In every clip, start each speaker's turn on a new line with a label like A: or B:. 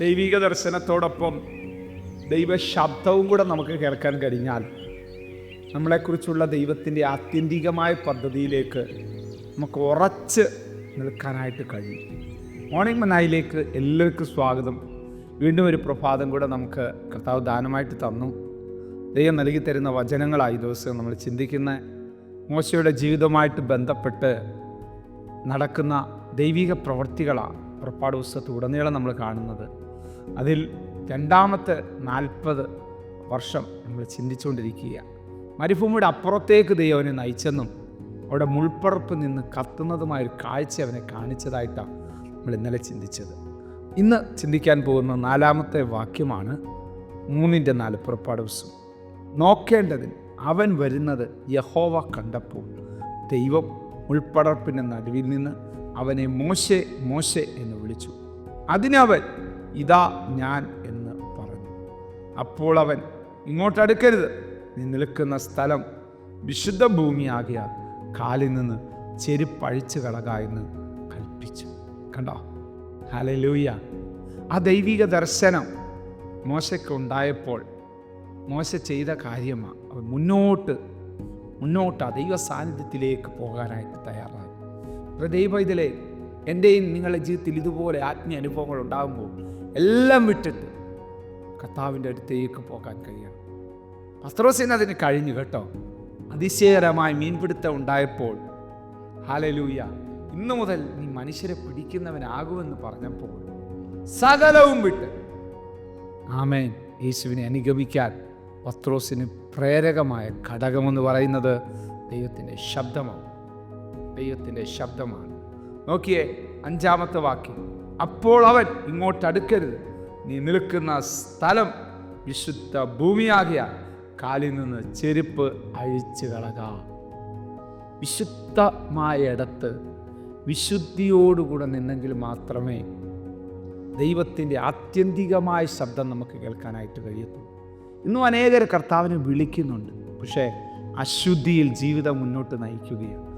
A: ദൈവിക ദർശനത്തോടൊപ്പം ദൈവ ശബ്ദവും കൂടെ നമുക്ക് കേൾക്കാൻ കഴിഞ്ഞാൽ നമ്മളെക്കുറിച്ചുള്ള ദൈവത്തിന്റെ ആത്യന്തികമായ പദ്ധതിയിലേക്ക് നമുക്ക് ഉറച്ച് നിൽക്കാനായിട്ട് കഴിയും. മോർണിംഗ് മനായിലേക്ക് എല്ലാവർക്കും സ്വാഗതം. വീണ്ടും ഒരു പ്രഭാതം കൂടെ നമുക്ക് കർത്താവ് ദാനമായിട്ട് തന്നു. ദൈവം നൽകി തരുന്ന വചനങ്ങളായി ദിവസം നമ്മൾ ചിന്തിക്കുന്ന മോശയുടെ ജീവിതമായിട്ട് ബന്ധപ്പെട്ട് നടക്കുന്ന ദൈവിക പ്രവൃത്തികളാണ് പുറപ്പാട് പുസ്തകത്തിൽ ഉടനീളം നമ്മൾ കാണുന്നത്. അതിൽ രണ്ടാമത്തെ നാൽപ്പത് വർഷം നമ്മൾ ചിന്തിച്ചുകൊണ്ടിരിക്കുക മരുഭൂമിയുടെ അപ്പുറത്തേക്ക് ദൈവം അവനെ നയിച്ചെന്നും അവിടെ മുൾപ്പറപ്പ് നിന്ന് കത്തുന്നതുമായ ഒരു കാഴ്ച അവനെ കാണിച്ചതായിട്ടാണ് നമ്മൾ ഇന്നലെ ചിന്തിച്ചത്. ഇന്ന് ചിന്തിക്കാൻ പോകുന്ന നാലാമത്തെ വാക്യമാണ് മൂന്നിന്റെ നാല് പുറപ്പാട് ദിവസം നോക്കേണ്ടതിന് അവൻ വരുന്നത് യഹോവ കണ്ടപ്പോൾ ദൈവം ഉൾപ്പടർപ്പിന്റെ നടുവിൽ നിന്ന് അവനെ മോശെ മോശെ എന്ന് വിളിച്ചു. അതിനവൻ ഇതാ ഞാൻ എന്ന് പറഞ്ഞു. അപ്പോൾ അവൻ ഇങ്ങോട്ടടുക്കരുത് നീ നിൽക്കുന്ന സ്ഥലം വിശുദ്ധ ഭൂമിയാകിയാൽ കാലിൽ നിന്ന് ചെരുപ്പഴിച്ചു കളക എന്ന് കൽപ്പിച്ചു. കണ്ടോ? ഹലലൂയ ആ ദൈവിക ദർശനം മോശയ്ക്ക് ഉണ്ടായപ്പോൾ മോശ ചെയ്ത കാര്യമാണ് അവൻ മുന്നോട്ട് മുന്നോട്ട് ആ ദൈവ സാന്നിധ്യത്തിലേക്ക് പോകാനായിട്ട് തയ്യാറായി. ദൈവം ഇതിലെ എന്റെയും നിങ്ങളുടെ ജീവിതത്തിൽ ഇതുപോലെ ആത്മീയ അനുഭവങ്ങൾ ഉണ്ടാകുമ്പോൾ എല്ലാം വിട്ടിട്ട് കർത്താവിന്റെ അടുത്തേക്ക് പോകാൻ കഴിയണം. പത്രോസിന് അതിന് കഴിഞ്ഞു കേട്ടോ. അതിശയകരമായ മീൻപിടുത്തം ഉണ്ടായപ്പോൾ ഹാലലൂയ ഇന്നു മുതൽ നീ മനുഷ്യരെ പിടിക്കുന്നവനാകുമെന്ന് പറഞ്ഞപ്പോൾ സകലവും വിട്ട്. ആമേൻ. യേശുവിനെ അനുഗമിക്കാൻ പത്രോസിന് പ്രേരകമായ ഘടകമെന്ന് പറയുന്നത് ദൈവത്തിന്റെ ശബ്ദമാണ്. ദൈവത്തിന്റെ ശബ്ദമാണ്. നോക്കിയേ അഞ്ചാമത്തെ വാക്യം. അപ്പോൾ അവൻ ഇങ്ങോട്ടടുക്കരുത് നീ നിൽക്കുന്ന സ്ഥലം വിശുദ്ധ ഭൂമിയാകിയ കാലിൽ നിന്ന് ചെരുപ്പ് അഴിച്ചു കളക. വിശുദ്ധമായ ഇടത്ത് വിശുദ്ധിയോടുകൂടെ നിന്നെങ്കിൽ മാത്രമേ ദൈവത്തിന്റെ ആത്യന്തികമായ ശബ്ദം നമുക്ക് കേൾക്കാനായിട്ട് കഴിയത്തുള്ളൂ. ഇന്നും അനേകർ കർത്താവിനെ വിളിക്കുന്നുണ്ട്. പക്ഷേ അശുദ്ധിയിൽ ജീവിതം മുന്നോട്ട് നയിക്കുകയാണ്.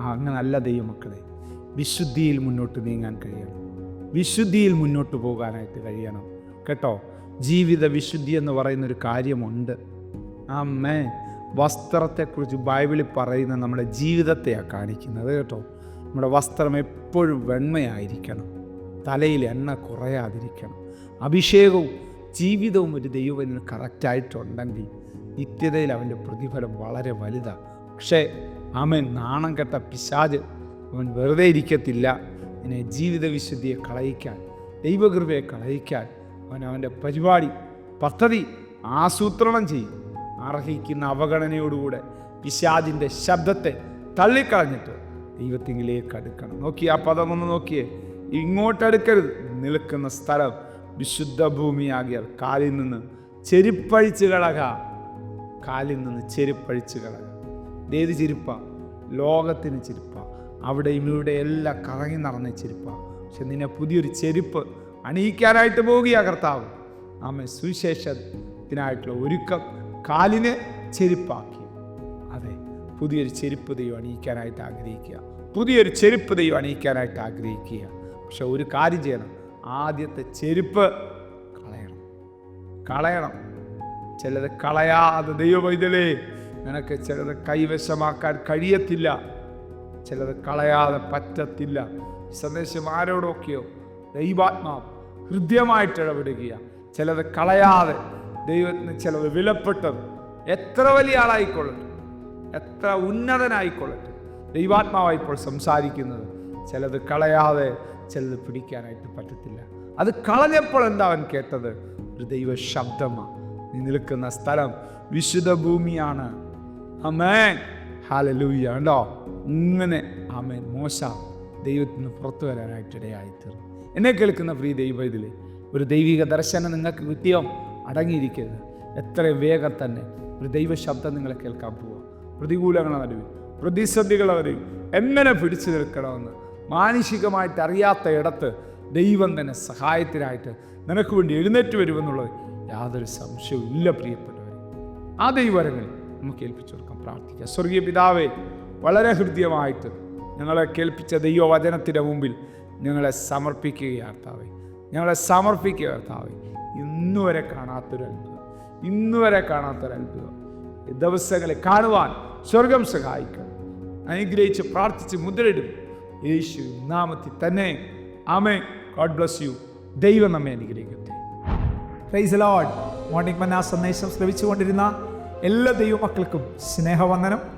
A: അങ്ങനല്ല ദൈവമക്കളെ വിശുദ്ധിയിൽ മുന്നോട്ട് നീങ്ങാൻ കഴിയണം. വിശുദ്ധിയിൽ മുന്നോട്ട് പോകാനായിട്ട് കഴിയണം. കേട്ടോ? ജീവിത വിശുദ്ധി എന്ന് പറയുന്നൊരു കാര്യമുണ്ട്. അമ്മേ വസ്ത്രത്തെക്കുറിച്ച് ബൈബിളിൽ പറയുന്ന നമ്മുടെ ജീവിതത്തെയാണ് കാണിക്കുന്നത് കേട്ടോ. നമ്മുടെ വസ്ത്രം എപ്പോഴും വെണ്മയായിരിക്കണം. തലയിൽ എണ്ണ കുറയാതിരിക്കണം. അഭിഷേകവും ജീവിതവും ഒരു ദൈവത്തിന് കറക്റ്റായിട്ടുണ്ടെങ്കിൽ നിത്യതയിൽ അവന്റെ പ്രതിഫലം വളരെ വലുതാണ് പക്ഷേ ആമേ നാണം കെട്ട പിശാജ് അവൻ വെറുതെ ഇരിക്കത്തില്ല. ജീവിത വിശുദ്ധിയെ കളയിക്കാൻ ദൈവകൃപയെ കളയിക്കാൻ അവൻ അവന്റെ പരിപാടി പദ്ധതി ആസൂത്രണം ചെയ്യും. അർഹിക്കുന്ന അവഗണനയോടുകൂടെ പിശാദിന്റെ ശബ്ദത്തെ തള്ളിക്കളഞ്ഞിട്ട് ദൈവത്തിങ്കിലേക്ക് അടുക്കണം. നോക്കി ആ പദം ഒന്ന് നോക്കിയേ. ഇങ്ങോട്ടടുക്കരുത്. നിൽക്കുന്ന സ്ഥലം വിശുദ്ധ ഭൂമിയാകിയാൽ കാലിൽ നിന്ന് ചെരുപ്പഴിച്ച് കളക. കാലിൽ നിന്ന് ചെരുപ്പഴിച്ച് കളക. ഏത് ചെരുപ്പ? ലോകത്തിന് ചെരുപ്പ. അവിടെയും ഇവിടെ എല്ലാം കറങ്ങി നടന്ന ചെരുപ്പാണ് പക്ഷെ നിന്നെ പുതിയൊരു ചെരുപ്പ് അണിയിക്കാനായിട്ട് പോവുകയാ കർത്താവ്. ആമ സുവിശേഷത്തിനായിട്ടുള്ള ഒരുക്കം കാലിന് ചെരുപ്പാക്കി. അതെ പുതിയൊരു ചെരുപ്പ് ദൈവം അണിയിക്കാനായിട്ട് ആഗ്രഹിക്കുക. പുതിയൊരു ചെരുപ്പ് ദൈവം അണിയിക്കാനായിട്ട് ആഗ്രഹിക്കുക. പക്ഷെ ഒരു കാര്യം ചെയ്യണം. ആദ്യത്തെ ചെരുപ്പ് കളയണം. കളയണം. ചിലത് കളയാതെ ദൈവവൈദ്യലേ നിനക്ക് ചിലത് കൈവശമാക്കാൻ കഴിയത്തില്ല. ചിലത് കളയാതെ പറ്റത്തില്ല. സന്ദേശം ആരോടൊക്കെയോ ദൈവാത്മാവ് ഹൃദ്യമായിട്ട് ഇടപെടുകയാണ് ചിലത് കളയാതെ ദൈവത്തിന് ചിലത് വിലപ്പെട്ടത് എത്ര വലിയ ആളായിക്കൊള്ളട്ടെ. എത്ര ഉന്നതനായിക്കൊള്ളട്ടെ. ദൈവാത്മാവായി ഇപ്പോൾ സംസാരിക്കുന്നത്. ചിലത് കളയാതെ ചിലത് പിടിക്കാനായിട്ട് പറ്റത്തില്ല. അത് കളഞ്ഞപ്പോൾ എന്താ അവൻ കേട്ടത്? ഒരു ദൈവ ശബ്ദമാണ് നീ നിൽക്കുന്ന സ്ഥലം വിശുദ്ധ ഭൂമിയാണ്. അമേ ഹാലലൂയ ഉണ്ടോ ഇങ്ങനെ ആമേൻ. മോശ ദൈവത്തിന് പുറത്തു വരാനായിട്ട് ഇടയായിത്തീർന്നു എന്നെ കേൾക്കുന്ന പ്രിയ ദൈവ ഇതിൽ ഒരു ദൈവിക ദർശനം നിങ്ങൾക്ക് കിട്ടിയോ? അടങ്ങിയിരിക്കരുത്. എത്രയും വേഗം തന്നെ ഒരു ദൈവ ശബ്ദം നിങ്ങളെ കേൾക്കാൻ പോവുക. പ്രതികൂലങ്ങളെ നടുവിൽ പ്രതിസന്ധികളെ എങ്ങനെ പിടിച്ചു നിൽക്കണമെന്ന് മാനുഷികമായിട്ട് അറിയാത്ത ഇടത്ത് ദൈവം തന്നെ സഹായത്തിനായിട്ട് നിനക്ക് വേണ്ടി എഴുന്നേറ്റ് വരുമെന്നുള്ളത് യാതൊരു സംശയവും ഇല്ല പ്രിയപ്പെട്ടവരെ. ആ ദൈവരങ്ങളിൽ നമുക്ക് ഏൽപ്പിച്ചു കൊടുക്കാം. പ്രാർത്ഥിക്കാം. സ്വർഗീയ പിതാവേ വളരെ ഹൃദ്യമായിട്ട് ഞങ്ങളെ കേൾപ്പിച്ച ദൈവവചനത്തിന്റെ മുമ്പിൽ ഞങ്ങളെ സമർപ്പിക്കുകയാർത്താവേ ഞങ്ങളെ സമർപ്പിക്കുക കർത്താവ്. ഇന്നുവരെ കാണാത്തൊരു അത്ഭുതം. ഇന്നുവരെ കാണാത്തൊരു അത്ഭുതം. ദിവസങ്ങളെ കാണുവാൻ സ്വർഗം സഹായിക്കണം അനുഗ്രഹിച്ച് പ്രാർത്ഥിച്ച് മുദ്രയിടും. യേശു നാമത്തിൽ തന്നെ. ആമേ ഗോഡ് ബ്ലസ് യു. ദൈവം നമ്മെ അനുഗ്രഹിക്കട്ടെ.
B: പ്രൈസ് ലോഡ് മോർണിംഗ് മന്ന സന്ദേശം ശ്രവിച്ചുകൊണ്ടിരുന്ന എല്ലാ ദൈവമക്കൾക്കും സ്നേഹവന്ദനം.